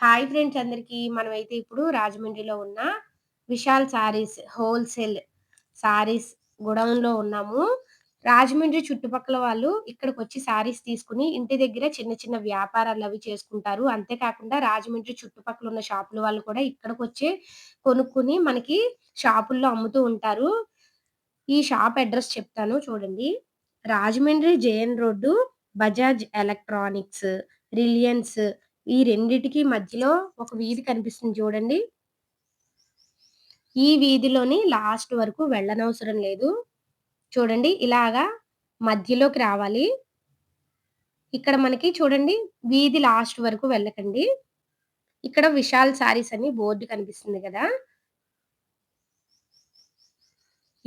Hi friends అందరికీ. మనమైతే ఇప్పుడు రాజమండ్రిలో ఉన్న విశాల్ సారీస్ హోల్సేల్ సారీస్ గుడౌన్లో ఉన్నాము. రాజమండ్రి చుట్టుపక్కల వాళ్ళు ఇక్కడికి వచ్చి సారీస్ తీసుకుని ఇంటి దగ్గర చిన్న చిన్న వ్యాపారాలు అవి చేసుకుంటారు. అంతేకాకుండా రాజమండ్రి చుట్టుపక్కల ఉన్న షాపుల వాళ్ళు కూడా ఇక్కడికి వచ్చి కొనుక్కుని మనకి షాపుల్లో అమ్ముతూ ఉంటారు. ఈ షాప్ అడ్రస్ చెప్తాను చూడండి. Rajahmundry JN road Bajaj electronics Reliance ఈ రెండిటికి మధ్యలో ఒక వీధి కనిపిస్తుంది చూడండి. ఈ వీధిలోని లాస్ట్ వరకు వెళ్ళనవసరం లేదు. చూడండి ఇలాగా మధ్యలోకి రావాలి. ఇక్కడ మనకి చూడండి వీధి లాస్ట్ వరకు వెళ్ళకండి. ఇక్కడ విశాల్ సారీస్ అని బోర్డు కనిపిస్తుంది కదా.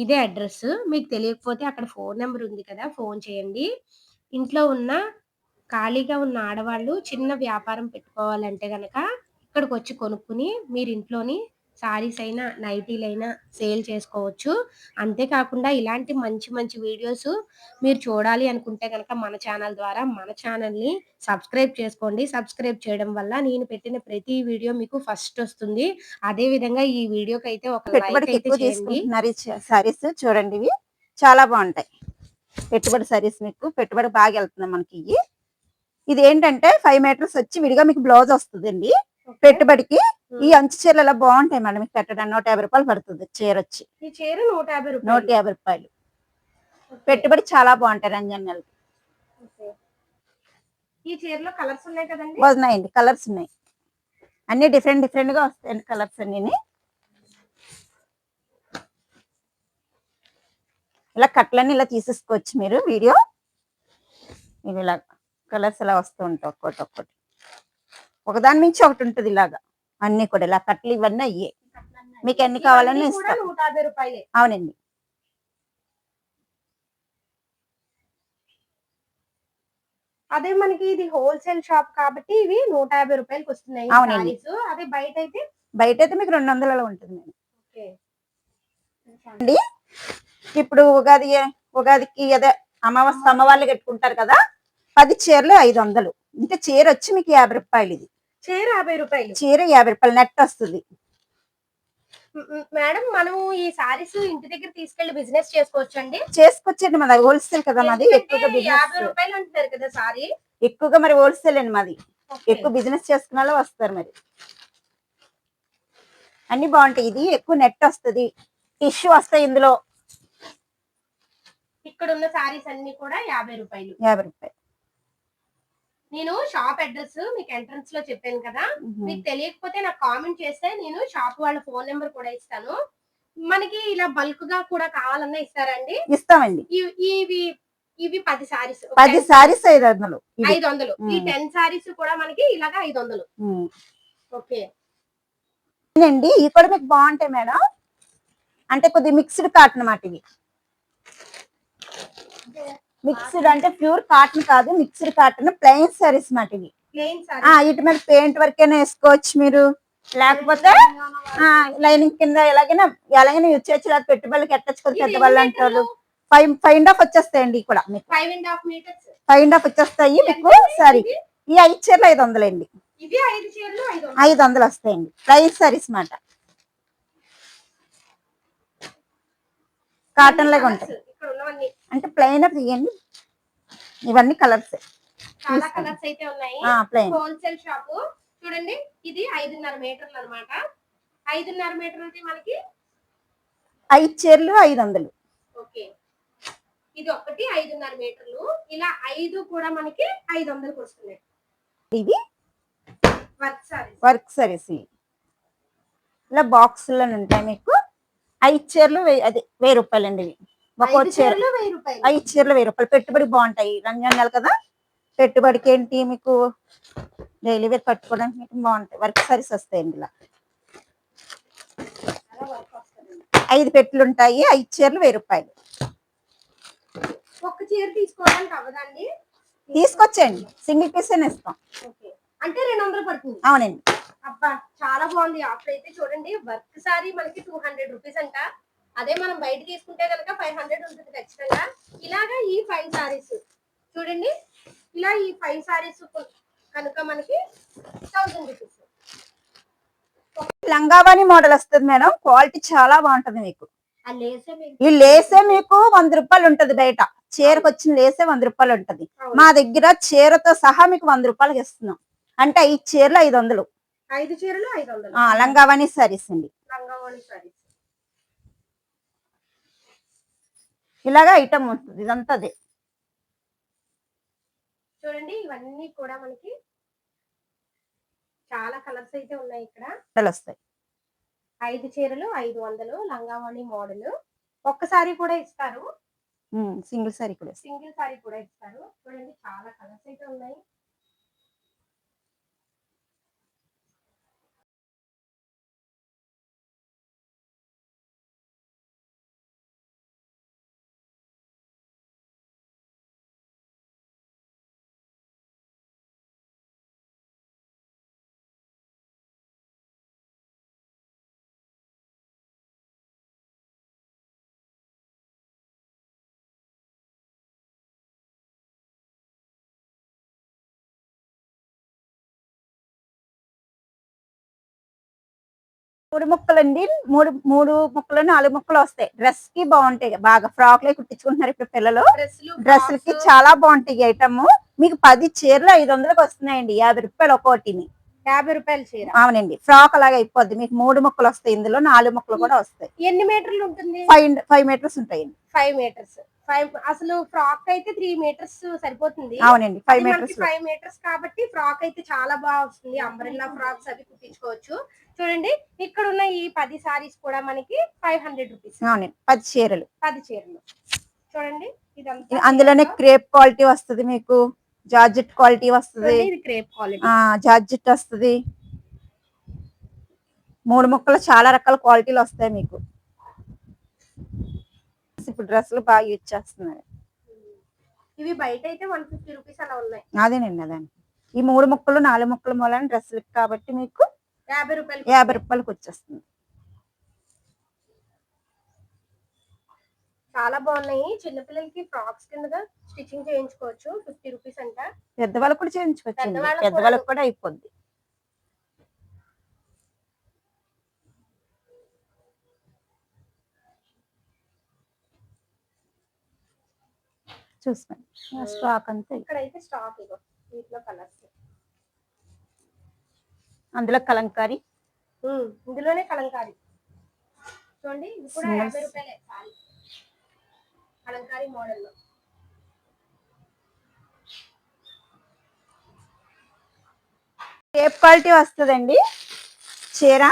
ఇదే అడ్రస్. మీకు తెలియకపోతే అక్కడ ఫోన్ నెంబర్ ఉంది కదా ఫోన్ చేయండి. ఇంట్లో ఉన్న ఖాళీగా ఉన్న ఆడవాళ్ళు చిన్న వ్యాపారం పెట్టుకోవాలంటే గనక ఇక్కడికి వచ్చి కొనుక్కుని మీరు ఇంట్లోని సారీస్ అయినా నైటీలైనా సేల్ చేసుకోవచ్చు. అంతేకాకుండా ఇలాంటి మంచి మంచి వీడియోస్ మీరు చూడాలి అనుకుంటే కనుక మన ఛానల్ ద్వారా మన ఛానల్ని సబ్స్క్రైబ్ చేసుకోండి. సబ్స్క్రైబ్ చేయడం వల్ల నేను పెట్టిన ప్రతి వీడియో మీకు ఫస్ట్ వస్తుంది. అదే విధంగా ఈ వీడియోకి అయితే ఒక లైక్ అయితే చేయండి. సారీస్ చూడండి ఇవి. చాలా బాగుంటాయి. పెట్టుబడి సారీస్ మీకు. పెట్టుబడి బాగా వెళ్తుంది మనకి ఇది ఏంటంటే ఫైవ్ మీటర్స్ వచ్చి విడిగా మీకు బ్లౌజ్ వస్తుందండి. పెట్టుబడికి ఈ అంచు చీరలు అలా బాగుంటాయి మేడం? మీకు పెట్టడానికి నూట యాభై రూపాయలు పడుతుంది చీర వచ్చి. ఈ చీర నూట యాభై నూట రూపాయలు యాభై రూపాయలు. పెట్టుబడి చాలా బాగుంటాయి రంజన్ ఓకే. ఈ చీరలో కలర్స్ ఉన్నాయి కదండి? ఉన్నాయండి కలర్స్ ఉన్నాయి. అన్ని డిఫరెంట్ డిఫరెంట్గా వస్తాయండి కలర్స్ అన్ని ఇలా కట్లన్నీ ఇలా తీసేసుకోవచ్చు మీరు వీడియో. ఇవి ఇలా కలర్స్ ఇలా వస్తూ ఉంటాయి ఒక్కొక్కటి ఒక్కటి ఒకదాని మించి ఒకటి ఉంటుంది ఇలాగా. అన్ని కూడా ఇలా కట్లు ఇవన్నీ అయ్యే. మీకు ఎన్ని కావాలని ఇస్తాం. అవునండి. అదే మనకి ఇది హోల్సేల్ షాప్ కాబట్టి ఇవి నూట యాభై రూపాయలకి వస్తున్నాయి అవునండి. అదే బయట అయితే బయట అయితే మీకు రెండు వందలలో ఉంటుంది. అండి ఇప్పుడు ఉగాది ఉగాదికి అదే అమావాస్య అమ్మవాళ్ళు కట్టుకుంటారు కదా? పది చీరలు ఐదు వందలు అంటే చీర వచ్చి మీకు యాభై రూపాయలు ఇది. చీర యాభై రూపాయలు. చీర యాభై రూపాయలు నెట్ వస్తుంది. మేడం మనం ఈ సారీస్ ఇంటి దగ్గర తీసుకెళ్ళి బిజినెస్ చేసుకోవచ్చు అండి చేసుకొచ్చండి మాది హోల్సేల్ కదా మాది ఎక్కువగా యాభై రూపాయలు అంటున్నారు కదా సారీ. ఎక్కువగా మరి హోల్సేల్ అండి మాది. ఎక్కువ బిజినెస్ చేసుకున్న వాళ్ళు వస్తారు మరి. అన్ని బాగుంటాయి. ఇది ఎక్కువ నెట్ వస్తుంది. టిష్యూ వస్తాయి ఇందులో. ఇక్కడ ఉన్న సారీస్ అన్ని కూడా యాభై రూపాయలు. యాభై రూపాయలు. నేను షాప్ అడ్రస్ మీకు ఎంట్రన్స్లో చెప్పాను కదా. మీకు తెలియకపోతే నాకు కామెంట్ చేస్తే నేను షాప్ వాళ్ళ ఫోన్ నెంబర్ కూడా ఇస్తాను. మనకి ఇలా బల్క్గా కూడా కావాలన్నా ఇస్తారండి. ఇస్తామండి. ఇవి- ఇవి పది సారీస్ పది సారీస్ ఐదు వందలు. ఐదు వందలు. ఈ. టెన్ సారీస్ కూడా మనకి ఇలాగా ఐదు వందలు. ఓకే. అండి ఇవి కూడా మీకు బాగుంటాయి మేడం. అంటే కొద్ది మిక్స్డ్ కాటన్ అన్నమాట ఇవి. మిక్స్డ్ అంటే ప్యూర్ కాటన్ కాదు మిక్స్డ్ కాటన్ ప్లెయిన్ సారీస్ మాట ఇవి ఇటు మీద పెయింట్ వర్క్ అయినా వేసుకోవచ్చు మీరు. లేకపోతే లైనింగ్ కింద ఎలాగైనా ఎలాగైనా యూజ్ చేయొచ్చు. లేదా పెట్టుబడులకి ఎట్టచ్చు కదా పెద్దవాళ్ళు అంటారు. ఫైవ్ ఫైవ్ అండ్ హాఫ్ వచ్చేస్తాయండి కూడా మీకు. Five and half metres five and half వచ్చేస్తాయి మీకు. సారీ ఈ ఐదు చీరలు ఐదు వందలండి. ఇవి ఐదు వందలు. వందలు వస్తాయండి. ప్లెయిన్ సారీస్ మాట. కాటన్ లాగా ఉంటాయి. అంటే ప్లెయిన్ తీయండి. ఇవన్నీ కలర్స్ చాలా కలర్స్ అయితే ఉన్నాయి. హోల్సేల్ షాప్ చూడండి ఇది ఐదున్నర మీటర్లు అన్నమాట. ఐదున్నర మీటర్లది మనకి? ఐదు చీరలు ఐదు వందలు. ఓకే. ఇది ఒకటి ఐదున్నర మీటర్లు. ఇలా ఐదు కూడా మనకి ఐదు వందలకు వస్తున్నాయి. ఇవి వర్క్ సారీ వర్క్ సారీస్. ఇలా బాక్సుల్లో ఉంటాయి మీకు. ఐదు చీరలు వెయ్యి అదే వెయ్యి రూపాయలు అండి ఇవి. ఐదు చీర చీరలు వెయ్యి రూపాయలు. ఐదు చీరలు వెయ్యి రూపాయలు. పెట్టుబడి బాగుంటాయి. రంజాన్ నెల కదా. పెట్టుబడికి ఏంటి మీకు? డైలీ వేర్ కట్టుకోవడానికి మీకు బాగుంటాయి. వర్క్ సారీస్ వస్తాయండి ఇలా ఐదు పెట్టులు ఉంటాయి. ఐదు చీరలు వెయ్యి రూపాయలు. ఒక్క చీర తీసుకోవడానికి తీసుకొచ్చేయండి. సింగిల్ పీస్ ఇస్తాం. అంటే రెండు వందలు పడుతుంది. అవునండి. అబ్బా చాలా బాగుంది. ఆఫర్ అయితే చూడండి. వర్క్ సారీ మనకి టూ హండ్రెడ్ రూపీస్ అంట. అదే మనం బయట తీసుకుంటే కనుక ఫైవ్ హండ్రెడ్ ఉంటుంది ఖచ్చితంగా. ఇలాగా ఈ ఫైవ్ సారీస్ చూడండి. ఇలా ఈ ఫైవ్ సారీస్ కనుక మనకి థౌసండ్ రూపీస్ లంగావాణి మోడల్ వస్తుంది మేడం. క్వాలిటీ చాలా బాగుంటది మీకు. ఆ లేసే మీకు ఈ లేసే మీకు వంద రూపాయలు ఉంటది బయట. చీరకు వచ్చిన లేసే వంద రూపాయలు ఉంటది. మా దగ్గర చీరతో సహా మీకు వంద రూపాయలకి ఇస్తున్నాం. అంటే ఈ చీరలు ఐదు వందలు. ఐదు చీరలు ఐదు వందలు. లంగావాణి సారీస్ అండి. లంగావోణి సారీస్ ఇలాగా ఐటమ్ ఉంటుంది ఇదంతా అదే. చూడండి ఇవన్నీ కూడా మనకి చాలా కలర్స్ అయితే ఉన్నాయి ఇక్కడ. బట్టలు వస్తాయి ఐదు చీరలు ఐదు వందలు లంగావోణి మోడల్. ఒక్కసారి కూడా ఇస్తారు. సింగిల్ సారీ కూడా. సింగిల్ సారీ కూడా ఇస్తారు. చూడండి చాలా కలర్స్ అయితే ఉన్నాయి. మూడు ముక్కలండి. మూడు మూడు ముక్కలు నాలుగు ముక్కలు వస్తాయి. డ్రెస్కి బాగుంటాయి. బాగా ఫ్రాక్ లే కుట్టించుకుంటున్నారు ఇప్పుడు పిల్లలు. డ్రెస్సులు డ్రెస్సులకి చాలా బాగుంటాయి ఐటమ్ మీకు పది చీరలు ఐదు వందలకు వస్తున్నాయండి. యాభై రూపాయలు ఒక్కోటిని. యాభై రూపాయల చీర. అవునండి. ఫ్రాక్ అలాగే అయిపోద్ది. మీకు మూడు ముక్కలు వస్తాయి. ఇందులో నాలుగు ముక్కలు కూడా వస్తాయి. ఎన్ని మీటర్లు ఉంటుంది? ఫైవ్ ఫైవ్ మీటర్స్ ఉంటాయండి. Five metres. ఫైవ్ అసలు ఫ్రాక్ అయితే త్రీ మీటర్స్ సరిపోతుంది. అవునండి ఫైవ్ మీటర్స్. ఫైవ్ మీటర్స్ కాబట్టి ఫ్రాక్ అయితే చాలా బాగా వస్తుంది. అంబ్రెల్లా ఫ్రాక్స్ అవి కుట్టించుకోవచ్చు. చూడండి ఇక్కడ ఉన్న ఈ పది సారీస్ కూడా మనకి ఫైవ్ హండ్రెడ్ రూపీస్. అవునండి పది చీరలు. పది చీరలు. చూడండి అందులోనే. క్రేప్ క్వాలిటీ వస్తుంది మీకు జార్జెట్ క్వాలిటీ వస్తుంది. Crepe quality. ఆ జార్జెట్ వస్తుంది. మూడు ముక్కలు చాలా రకాల క్వాలిటీలు వస్తాయి మీకు. ఇప్పుడు డ్రెస్సులు బాగా యూజ్ చేస్తున్నారు. ఇవి బయట అయితే వన్ ఫిఫ్టీ రూపీస్ అలా ఉన్నాయి. అదేనండి అదే ఈ మూడు ముక్కలు నాలుగు ముక్కలు మూలని డ్రెస్సులకి కాబట్టి మీకు యాభై రూపాయలు యాభై రూపాయలకి వచ్చేస్తుంది. చాలా బాగున్నాయి. చిన్నపిల్లలకి ఫ్రాక్స్ కిందగా స్టిచ్చింగ్ చేయించుకోవచ్చు. ఫిఫ్టీ రూపీస్ అంట. పెద్దవాళ్ళకి కూడా చేయించుకోవచ్చు పెద్దవాళ్ళకి కూడా అయిపోద్ది. చూసుకోండి స్టాక్ అంతా ఇక్కడ అయితే స్టాక్ ఇగో వీటిలో కలర్స్. అందులో కలంకారీ. ఇందులోనే కలంకారీ. చూడండి ఇది కూడా. యాభై రూపాయలే సారీ. కలంకారీ మోడల్లో టేప్ క్వాలిటీ వస్తుందండి. చీర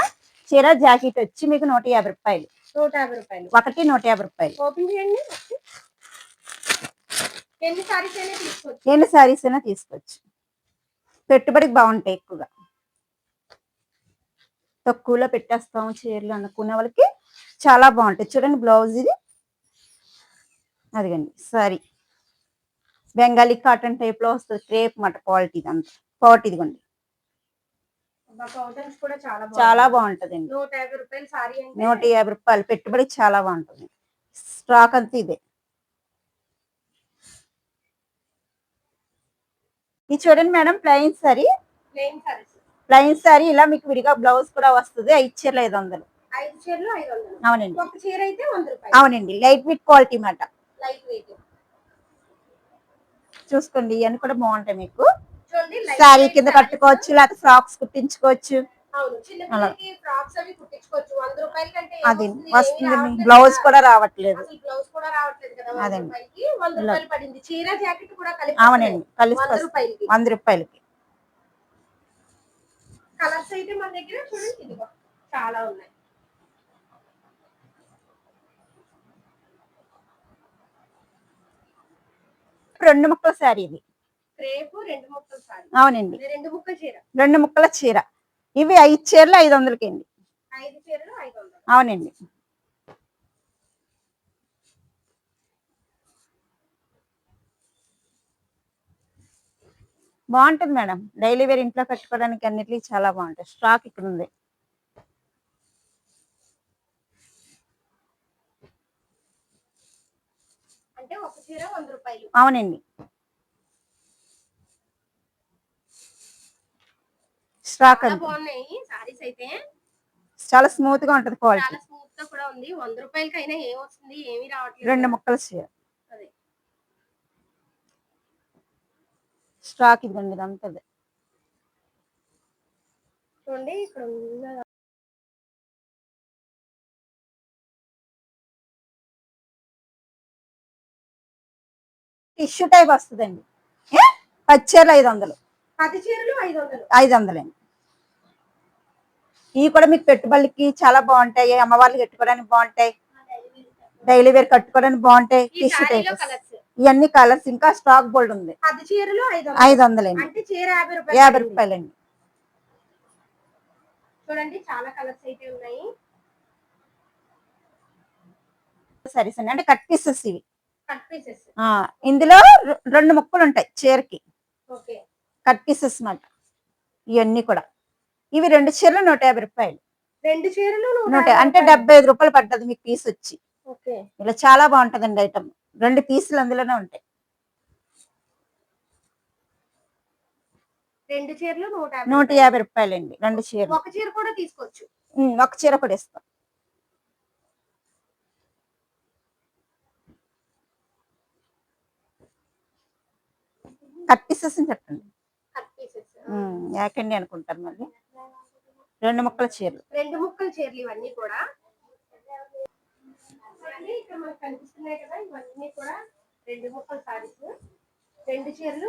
చీర జాకెట్ వచ్చి మీకు నూట యాభై రూపాయలు. నూట యాభై రూపాయలు. ఒకటి నూట యాభై రూపాయలు. ఓపెన్ చేయండి ఎన్ని సారీస్ అయినా తీసుకోవచ్చు. పెట్టుబడికి బాగుంటాయి ఎక్కువగా. తక్కువలో పెట్టేస్తాం చీరలు అనుకునే వాళ్ళకి చాలా బాగుంటాయి. చూడండి బ్లౌజ్ ఇది. అదిగండి సారీ. బెంగాలీ కాటన్ టైప్లో వస్తుంది. క్రేప్ మాట క్వాలిటీ ఇదంతా. క్వాలిటీ ఇదిగోండి. చాలా బాగుంటదండి. నూట యాభై రూపాయలు పెట్టుబడి చాలా బాగుంటుంది. స్టాక్ అంతా ఇదే. ఇది చూడండి madam plain sari plain sari ఇలా మీకు విడిగా బ్లౌజ్ కూడా వస్తుంది. ఐదు చీరలు ఐదు వందలు. అవునండి. అవునండి. లైట్ వెయిట్ క్వాలిటీ మాట. చూసుకోండి ఇవన్నీ కూడా బాగుంటాయి మీకు. సారీ కింద. కట్టుకోవచ్చు లేకపోతే ఫ్రాక్స్ కుట్టించుకోవచ్చు. అది వస్తుంది బ్లౌజ్. కూడా రావట్లేదు. అసలు బ్లౌజ్ కూడా రావట్లేదు కదా వంద అదండి. రూపాయలకి. వంద ఇలా. రూపాయలు పడింది. చీర జాకెట్ కూడా కలిపి అవునండి. కలిసి వంద. రూపాయలకి. కలర్స్ అయితే మన దగ్గర చూడండి ఇదిగో చాలా ఉన్నాయి. రెండు ముక్కల శారీ ఇది. రేపు రెండు ముక్కలు అవునండి. రెండు ముక్కల చీర. రెండు ముక్కల చీర. ఇవి ఐదు చీరలు ఐదు వందలకి అండి అవునండి. బాగుంటుంది మేడం. డైలీ వేర్ ఇంట్లో కట్టుకోవడానికి అన్నిటికీ చాలా బాగుంటుంది స్టాక్ ఇక్కడ ఉంది అంటే ఒక చీర వంద రూపాయలు. అవునండి. స్టాక్ అంతే. బాగున్నాయి. సారీస్ అయితే చాలా స్మూత్గా ఉంటది క్వాలిటీ చాలా స్మూత్గా కూడా ఉంది. వంద రూపాయలకైనా ఏం వస్తుంది? ఏమీ రావట్లేదు. రెండు ముక్కల చీర అదే. స్టాక్ ఇదండి ఇదంతా. చూడండి ఇక్కడ టిష్యూ టైప్ వస్తుందండి? పది చీరలు ఐదు వందలు. పది చీరలు ఐదు వందలు. ఐదు వందలండి. ఇవి కూడా మీకు పెట్టుబడులకి చాలా బాగుంటాయి. అమ్మవార్లు కట్టుకోవడానికి బాగుంటాయి. డైలీ వేర్ కట్టుకోవడానికి బాగుంటాయి. Tissue colours. ఇవన్నీ కలర్స్. ఇంకా స్టాక్ బోల్డ్ ఉంది. ఐదు వందలు. ఐదు వందలండి. యాభై. రూపాయలండి. చూడండి చాలా కలర్స్ అయితే ఉన్నాయి. సరే సరే అంటే కట్ పీసెస్ ఇవి. Cut pieces. ఆ, ఇందులో రెండు ముక్కలు ఉంటాయి చీరకి కట్ పీసెస్ అన్నమాట ఇవన్నీ కూడా. ఇవి రెండు చీరలు నూట యాభై రూపాయలు. రెండు చీరలు నూట అంటే. డెబ్బై ఐదు రూపాయలు పడ్డది మీకు పీస్ వచ్చి. ఓకే. ఇలా చాలా బాగుంటదండి ఐటమ్ రెండు పీసులు అందులోనే ఉంటాయి. రెండు చీరలు నూట యాభై రూపాయలు. రూపాయలండి రెండు చీరలు. ఒక చీర కూడా తీసుకోవచ్చు. ఒక చీర కూడా ఇస్తాం. కట్ పీసెస్ అని చెప్పండి. యాకండి అనుకుంటారు మళ్ళీ. రెండు ముక్కల చీరలు. రెండు ముక్కలు చీరలు ఇవన్నీ కూడా. ఇక్కడ మనకు కనిపిస్తున్నాయి కదా ఇవన్నీ కూడా రెండు ముక్కల సారీస్. రెండు చీరలు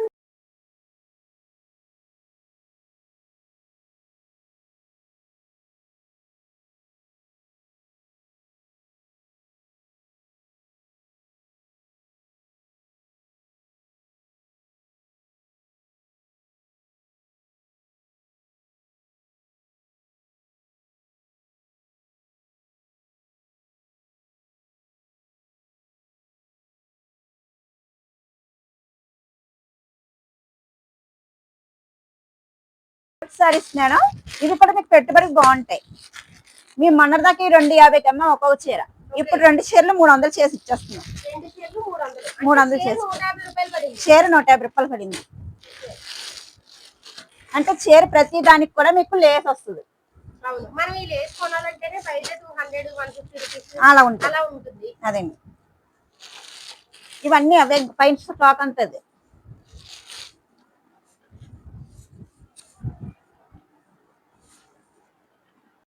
సారీస్ మేడం ఇవి కూడా మీకు పెట్టుబడికి బాగుంటాయి. మీ మొన్నటి దాకా ఈ రెండు యాభైకి అమ్మ ఒక్కొక్క చీర. ఇప్పుడు రెండు చీరలు మూడు వందలు చేసి ఇచ్చేస్తున్నాం. మూడు వందలు. చేసి. యాభై చీర నూట యాభై రూపాయలు పడింది. అంటే చీర ప్రతి దానికి కూడా మీకు లేస్ వస్తుంది. అలా ఉంటుంది. అలా ఉంటుంది. అదండి ఇవన్నీ అవే పైన స్టాక్ అంతది